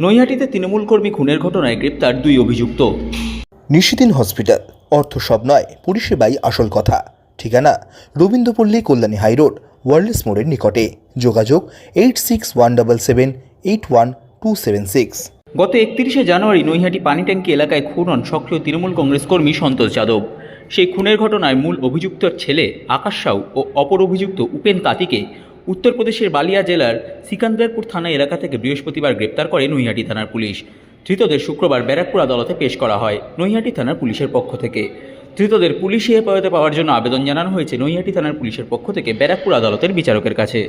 নৈহাটিতে তৃণমূল কর্মী খুনের ঘটনায় গ্রেপ্তার দুই অভিযুক্ত। নিশিদিন হসপিটাল অর্থ সব নয় পরিষেবাই আসল কথা। ঠিকানা রবীন্দ্রপল্লী কল্যাণী হাইরোড ওয়ার্ল্ডস মোড়ের নিকটে। যোগাযোগ eight six one double seven eight one two seven six. গত একত্রিশে জানুয়ারি নৈহাটি পানিট্যাঙ্কি এলাকায় খুন হন সক্রিয় তৃণমূল কংগ্রেস কর্মী সন্তোষ যাদব। সেই খুনের ঘটনায় মূল অভিযুক্তর ছেলে আকাশ সাউ ও অপর অভিযুক্ত উপেন তাঁতিকে উত্তরপ্রদেশের বালিয়া জেলার সিকান্দারপুর থানা এলাকা থেকে বৃহস্পতিবার গ্রেপ্তার করে নৈহাটি থানার পুলিশ। ধৃতদের শুক্রবার ব্যারাকপুর আদালতে পেশ করা হয় নৈহাটি থানার পুলিশের পক্ষ থেকে। ধৃতদের পুলিশি হেফাজতে পাওয়ার জন্য আবেদন জানানো হয়েছে নৈহাটি থানার পুলিশের পক্ষ থেকে ব্যারাকপুর আদালতের বিচারকের কাছে।